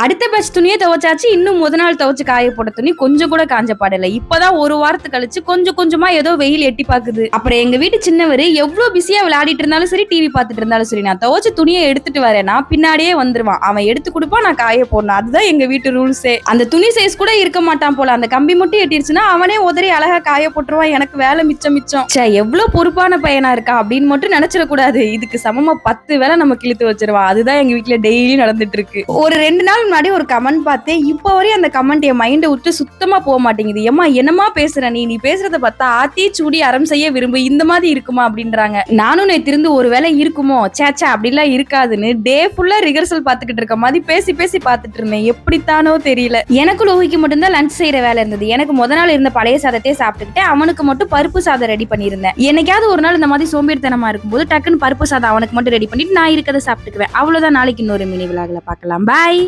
அடுத்த பேட்ச் துணியை துவைச்சாச்சு இன்னும் முத நாள் துவைச்சு காய போட்ட துணி கொஞ்சம் கூட காஞ்ச பாடல. இப்பதான் ஒரு வாரத்து கழிச்சு கொஞ்சம் கொஞ்சமா ஏதோ வெயில் எட்டி பாக்குது. அப்புறம் எங்க வீட்டு சின்னவர் எவ்வளவு பிஸியா விளையாடிட்டு இருந்தாலும் சரி டிவி பார்த்துட்டு இருந்தாலும் சரி நான் துவைச்ச துணியை எடுத்துட்டு வரேன்னா பின்னாடியே வந்துருவான். அவன் எடுத்து கொடுப்பான் நான் காய போடணும். அதுதான் எங்க வீட்டு ரூல்ஸே அந்த துணி சைஸ் கூட இருக்க மாட்டான் போல. அந்த கம்பி மட்டும் எட்டிருச்சுன்னா அவனே உதறி அழகா காய போட்டுருவான். எனக்கு வேலை மிச்சம் மிச்சம். ச்சே எவ்வளவு பொறுப்பான பையனா இருக்கா அப்படின்னு மட்டும் நினைச்சிடக்கூடாது. இதுக்கு சமமா பத்து வேலை நம்ம கிழித்து வச்சிருவான். அதுதான் எங்க வீட்டுல டெய்லி நடந்துட்டு இருக்கு. ஒரு ரெண்டு நாள் முன்னாடி ஒரு கமெண்ட் பார்த்தேன். இப்போ வரையும் அந்த கமெண்ட் என் மைண்டை விட்டு சுத்தமா போக மாட்டேங்குது. ஏமா என்னமா பேசுற நீ? நீ பேசுறத பார்த்தா ஆத்தி சூடி அறம் செய்ய விரும்பு. இந்த மாதிரி இருக்குமா? அப்படின்றாங்க. நானும் நேத்து திருந்து ஒரு வேலை இருக்குமோ? சேச்சா அப்படிலாம் இருக்காதுன்னு டே ஃபுல்லா ரிஹர்சல் பார்த்துக்கிட்டு இருக்க மாதிரி பேசி பேசி பார்த்துட்டு இருந்தேன். எப்படித்தானோ தெரியல. எனக்கு லோகிக்கு மட்டும்தான் லஞ்ச் செய்யற வேலை இருந்தது. எனக்கு முத நாள் இருந்த பழைய சாதத்தையே சாப்பிட்டுக்கிட்டு அவனுக்கு மட்டும் பருப்பு சாதம் ரெடி பண்ணியிருந்தேன். என்னைக்காவது ஒரு நாள் இந்த மாதிரி சோம்பேறித்தனமா இருக்கும்போது டக்குன்னு பருப்பு சாதம் அவனுக்கு மட்டும் ரெடி பண்ணிட்டு நான் இருக்கதை சாப்பிட்டுக்குவேன். அவ்வளவுதான். நாளைக்கு இன்னொரு மினி விழாவில் பார்க்கலாம். பாய்